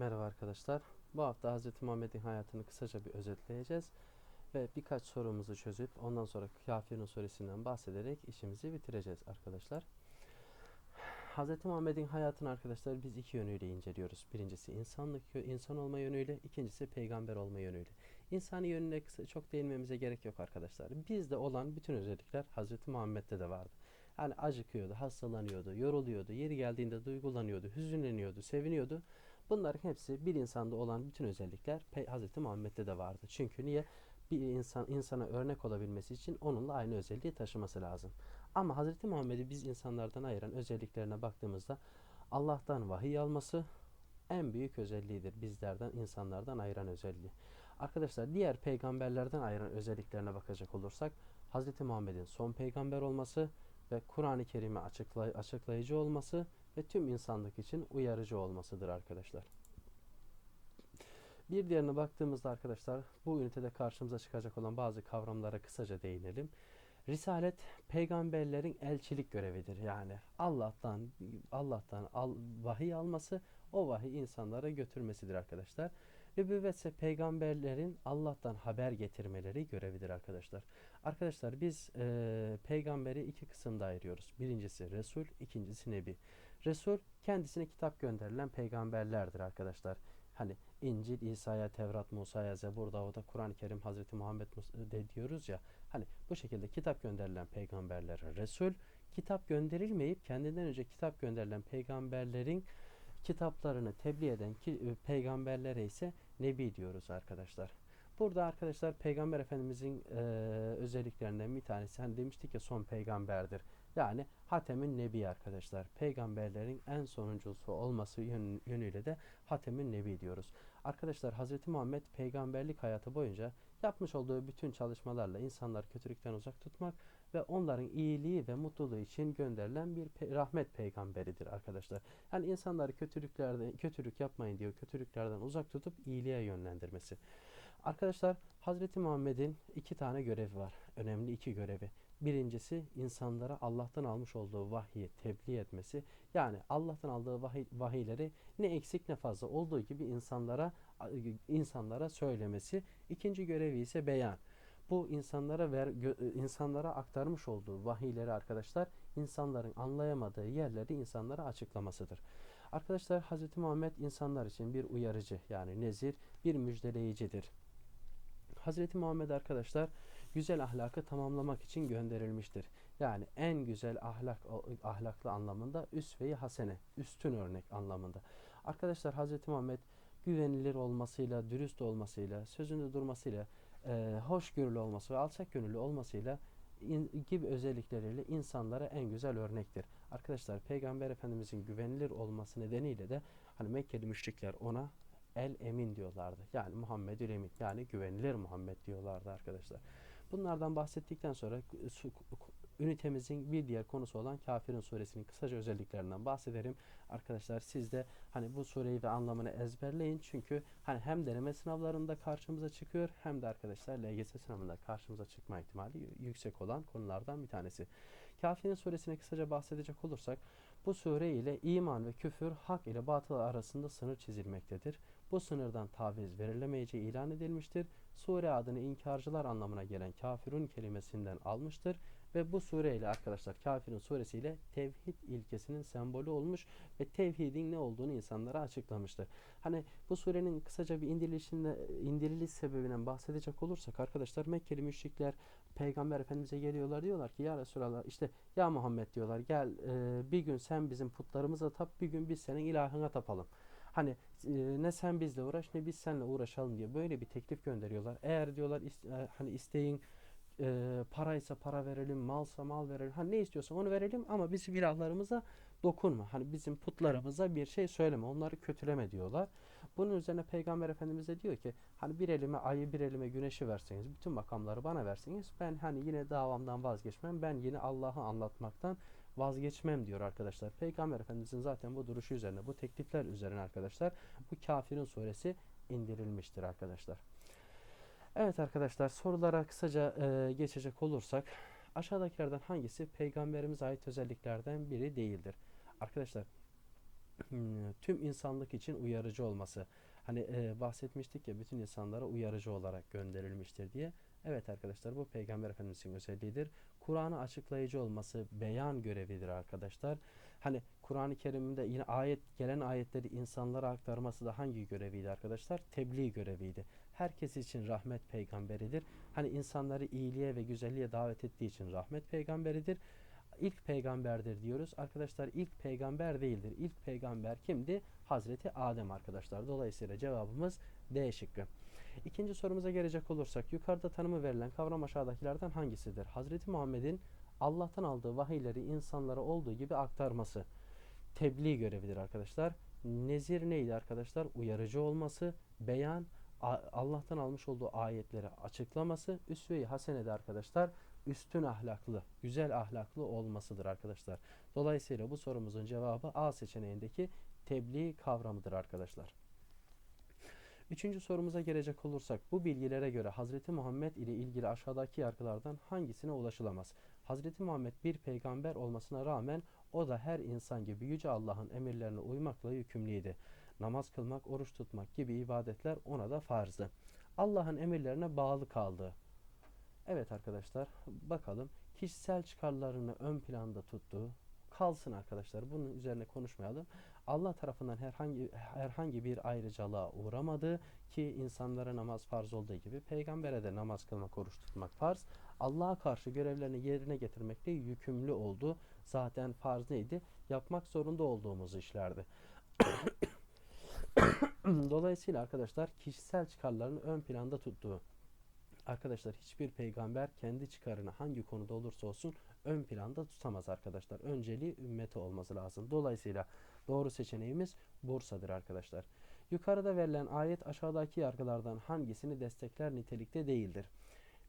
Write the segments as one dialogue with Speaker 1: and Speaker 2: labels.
Speaker 1: Merhaba arkadaşlar. Bu hafta Hz. Muhammed'in hayatını kısaca bir özetleyeceğiz ve birkaç sorumuzu çözüp ondan sonra Kafirun suresinden bahsederek işimizi bitireceğiz arkadaşlar. Hz. Muhammed'in hayatını arkadaşlar biz iki yönüyle inceliyoruz. Birincisi insanlık, insan olma yönüyle, ikincisi peygamber olma yönüyle. İnsani yönüne kısa, çok değinmemize gerek yok arkadaşlar. Bizde olan bütün özellikler Hz. Muhammed'de de vardı. Yani acıkıyordu, hastalanıyordu, yoruluyordu, yeri geldiğinde duygulanıyordu, hüzünleniyordu, seviniyordu. Bunların hepsi bir insanda olan bütün özellikler Hz. Muhammed'de de vardı. Çünkü niye? Bir insan insana örnek olabilmesi için onunla aynı özelliği taşıması lazım. Ama Hz. Muhammed'i biz insanlardan ayıran özelliklerine baktığımızda Allah'tan vahiy alması en büyük özelliğidir. Bizlerden, insanlardan ayıran özelliği. Arkadaşlar diğer peygamberlerden ayıran özelliklerine bakacak olursak Hz. Muhammed'in son peygamber olması ve Kur'an-ı Kerim'i açıklay açıklayıcı olması ve tüm insanlık için uyarıcı olmasıdır arkadaşlar. Bir diğerine baktığımızda arkadaşlar bu ünitede karşımıza çıkacak olan bazı kavramlara kısaca değinelim. Risalet peygamberlerin elçilik görevidir. Yani Allah'tan Allah'tan al, vahiy alması, o vahiy insanlara götürmesidir arkadaşlar. Nübüvvet ise peygamberlerin Allah'tan haber getirmeleri görevidir arkadaşlar. Arkadaşlar biz e, peygamberi iki kısımda ayırıyoruz. Birincisi Resul, ikincisi Nebi. Resul kendisine kitap gönderilen peygamberlerdir arkadaşlar. Hani İncil, İsa'ya, Tevrat, Musa'ya, Zebur, Davud'a, Kur'an-ı Kerim, Hazreti Muhammed de diyoruz ya. Hani bu şekilde kitap gönderilen peygamberler Resul, kitap gönderilmeyip kendinden önce kitap gönderilen peygamberlerin kitaplarını tebliğ eden ki, e, peygamberlere ise Nebi diyoruz arkadaşlar. Burada arkadaşlar Peygamber Efendimizin e, özelliklerinden bir tanesi hani demiştik ya son peygamberdir. Yani Hatem'in Nebi arkadaşlar. Peygamberlerin en sonuncusu olması yön, yönüyle de Hatem'in Nebi diyoruz. Arkadaşlar Hz. Muhammed peygamberlik hayatı boyunca yapmış olduğu bütün çalışmalarla insanları kötülükten uzak tutmak ve onların iyiliği ve mutluluğu için gönderilen bir pe rahmet peygamberidir arkadaşlar. Yani insanları kötülüklerden kötülük yapmayın diyor. Kötülüklerden uzak tutup iyiliğe yönlendirmesi. Arkadaşlar Hazreti Muhammed'in iki tane görevi var. Önemli iki görevi. Birincisi insanlara Allah'tan almış olduğu vahyi tebliğ etmesi. Yani Allah'tan aldığı vahiy, vahiyleri ne eksik ne fazla olduğu gibi insanlara insanlara söylemesi. İkinci görevi ise beyan. Bu insanlara ver, insanlara aktarmış olduğu vahiyleri arkadaşlar insanların anlayamadığı yerleri insanlara açıklamasıdır. Arkadaşlar Hz. Muhammed insanlar için bir uyarıcı yani nezir, bir müjdeleyicidir. Hazreti Muhammed arkadaşlar güzel ahlakı tamamlamak için gönderilmiştir. Yani en güzel ahlak ahlaklı anlamında üsve-i hasene, üstün örnek anlamında. Arkadaşlar Hazreti Muhammed güvenilir olmasıyla, dürüst olmasıyla, sözünde durmasıyla, e, hoşgörülü olması ve alçak gönüllü olmasıyla in, gibi özellikleriyle insanlara en güzel örnektir. Arkadaşlar Peygamber Efendimizin güvenilir olması nedeniyle de hani Mekkeli müşrikler ona El Emin diyorlardı. Yani Muhammedül Emin yani güvenilir Muhammed diyorlardı arkadaşlar. Bunlardan bahsettikten sonra ünitemizin bir diğer konusu olan Kafirin suresinin kısaca özelliklerinden bahsederim. Arkadaşlar siz de hani bu sureyi ve anlamını ezberleyin. Çünkü hani hem deneme sınavlarında karşımıza çıkıyor hem de arkadaşlar LGS sınavında karşımıza çıkma ihtimali yüksek olan konulardan bir tanesi. Kafirin suresine kısaca bahsedecek olursak bu sure ile iman ve küfür hak ile batıl arasında sınır çizilmektedir. Bu sınırdan taviz verilemeyeceği ilan edilmiştir. Sure adını inkarcılar anlamına gelen kafirun kelimesinden almıştır ve bu sure ile arkadaşlar kafirin suresiyle tevhid ilkesinin sembolü olmuş ve tevhidin ne olduğunu insanlara açıklamıştır. Hani bu surenin kısaca bir indirilişinde indiriliş sebebinden bahsedecek olursak arkadaşlar Mekkeli müşrikler Peygamber Efendimiz'e geliyorlar diyorlar ki ya Resulallah işte ya Muhammed diyorlar gel e, bir gün sen bizim putlarımıza tap bir gün biz senin ilahına tapalım. Hani e, ne sen bizle uğraş ne biz seninle uğraşalım diye böyle bir teklif gönderiyorlar. Eğer diyorlar is, e, hani isteğin e, paraysa para verelim, malsa mal verelim. Hani ne istiyorsan onu verelim ama bizim ilahlarımıza dokunma. Hani bizim putlarımıza bir şey söyleme. Onları kötüleme diyorlar. Bunun üzerine Peygamber Efendimiz de diyor ki hani bir elime ayı bir elime güneşi verseniz bütün makamları bana verseniz ben hani yine davamdan vazgeçmem. Ben yine Allah'ı anlatmaktan vazgeçmem diyor arkadaşlar. Peygamber Efendimizin zaten bu duruşu üzerine, bu teklifler üzerine arkadaşlar bu kafirin suresi indirilmiştir arkadaşlar. Evet arkadaşlar sorulara kısaca e, geçecek olursak aşağıdakilerden hangisi peygamberimize ait özelliklerden biri değildir? Arkadaşlar tüm insanlık için uyarıcı olması. Hani e, bahsetmiştik ya bütün insanlara uyarıcı olarak gönderilmiştir diye. Evet arkadaşlar bu Peygamber Efendimizin özelliğidir. Kur'an'ı açıklayıcı olması beyan görevidir arkadaşlar. Hani Kur'an-ı Kerim'de yine ayet gelen ayetleri insanlara aktarması da hangi göreviydi arkadaşlar? Tebliğ göreviydi. Herkes için rahmet peygamberidir. Hani insanları iyiliğe ve güzelliğe davet ettiği için rahmet peygamberidir. İlk peygamberdir diyoruz. Arkadaşlar ilk peygamber değildir. İlk peygamber kimdi? Hazreti Adem arkadaşlar. Dolayısıyla cevabımız D şıkkı. İkinci sorumuza gelecek olursak yukarıda tanımı verilen kavram aşağıdakilerden hangisidir? Hazreti Muhammed'in Allah'tan aldığı vahiyleri insanlara olduğu gibi aktarması. Tebliğ görevidir arkadaşlar. Nezir neydi arkadaşlar? Uyarıcı olması, beyan, Allah'tan almış olduğu ayetleri açıklaması, üsve-i hasenede arkadaşlar üstün ahlaklı, güzel ahlaklı olmasıdır arkadaşlar. Dolayısıyla bu sorumuzun cevabı A seçeneğindeki tebliğ kavramıdır arkadaşlar. Üçüncü sorumuza gelecek olursak bu bilgilere göre Hazreti Muhammed ile ilgili aşağıdaki yargılardan hangisine ulaşılamaz? Hazreti Muhammed bir peygamber olmasına rağmen o da her insan gibi Yüce Allah'ın emirlerine uymakla yükümlüydü. Namaz kılmak, oruç tutmak gibi ibadetler ona da farzdı. Allah'ın emirlerine bağlı kaldı. Evet arkadaşlar bakalım kişisel çıkarlarını ön planda tuttuğu kalsın arkadaşlar. Bunun üzerine konuşmayalım. Allah tarafından herhangi herhangi bir ayrıcalığa uğramadı ki insanlara namaz farz olduğu gibi peygambere de namaz kılmak, oruç tutmak farz. Allah'a karşı görevlerini yerine getirmekte yükümlü oldu. Zaten farz neydi? Yapmak zorunda olduğumuz işlerdi. Dolayısıyla arkadaşlar kişisel çıkarlarını ön planda tuttuğu Arkadaşlar hiçbir peygamber kendi çıkarını hangi konuda olursa olsun ön planda tutamaz arkadaşlar. Önceliği ümmeti olması lazım. Dolayısıyla doğru seçeneğimiz Bursa'dır arkadaşlar. Yukarıda verilen ayet aşağıdaki yargılardan hangisini destekler nitelikte değildir?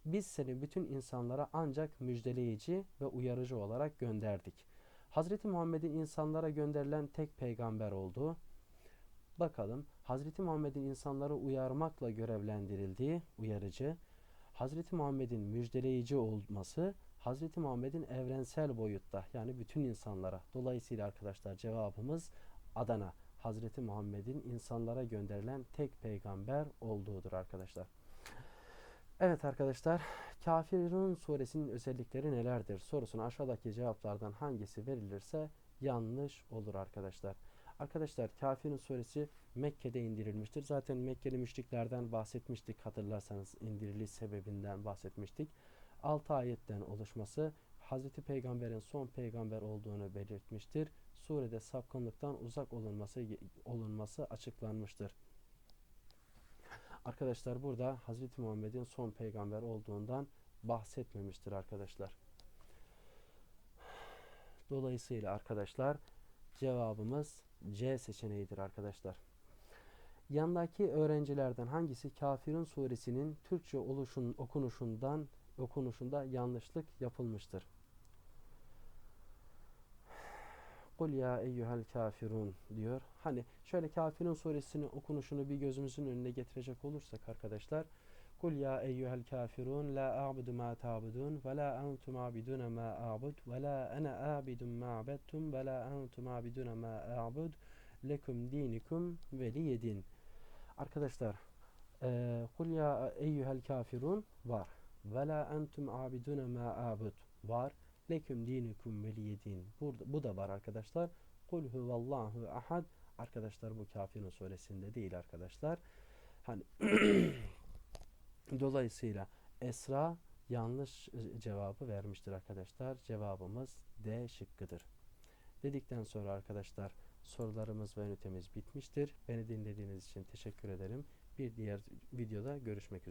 Speaker 1: Biz seni bütün insanlara ancak müjdeleyici ve uyarıcı olarak gönderdik. Hazreti Muhammed'in insanlara gönderilen tek peygamber olduğu, bakalım Hazreti Muhammed'in insanları uyarmakla görevlendirildiği uyarıcı, Hazreti Muhammed'in müjdeleyici olması, Hazreti Muhammed'in evrensel boyutta yani bütün insanlara. Dolayısıyla arkadaşlar cevabımız Adana. Hazreti Muhammed'in insanlara gönderilen tek peygamber olduğudur arkadaşlar. Evet arkadaşlar, Kafirun suresinin özellikleri nelerdir sorusuna aşağıdaki cevaplardan hangisi verilirse yanlış olur arkadaşlar. Arkadaşlar Kafirun suresi Mekke'de indirilmiştir. Zaten Mekkeli müşriklerden bahsetmiştik hatırlarsanız indiriliş sebebinden bahsetmiştik. 6 ayetten oluşması Hazreti Peygamber'in son peygamber olduğunu belirtmiştir. Surede sapkınlıktan uzak olunması olunması açıklanmıştır. Arkadaşlar burada Hazreti Muhammed'in son peygamber olduğundan bahsetmemiştir arkadaşlar. Dolayısıyla arkadaşlar cevabımız C seçeneğidir arkadaşlar. Yandaki öğrencilerden hangisi Kafirun suresinin Türkçe oluşun, okunuşundan okunuşunda yanlışlık yapılmıştır? Kul ya eyyuhel kafirun diyor. Hani şöyle Kafirun suresinin okunuşunu bir gözümüzün önüne getirecek olursak arkadaşlar Kul ya eyyuhel kafirun la a'budu ma ta'budun ve la entum abidun ma a'bud ve la ana abidun ma abettum ve la entum abidun ma a'bud lekum dinikum veliyedin. Arkadaşlar Kul ya eyyuhel kafirun var. Ve la entum abidun ma a'bud var. Leküm dinikum veliyedin. Burada bu da var arkadaşlar. Kul huvallahu ahad. Arkadaşlar bu Kafirun suresinde değil arkadaşlar. Hani dolayısıyla Esra yanlış cevabı vermiştir arkadaşlar. Cevabımız D şıkkıdır. Dedikten sonra arkadaşlar sorularımız ve ünitemiz bitmiştir. Beni dinlediğiniz için teşekkür ederim. Bir diğer videoda görüşmek üzere.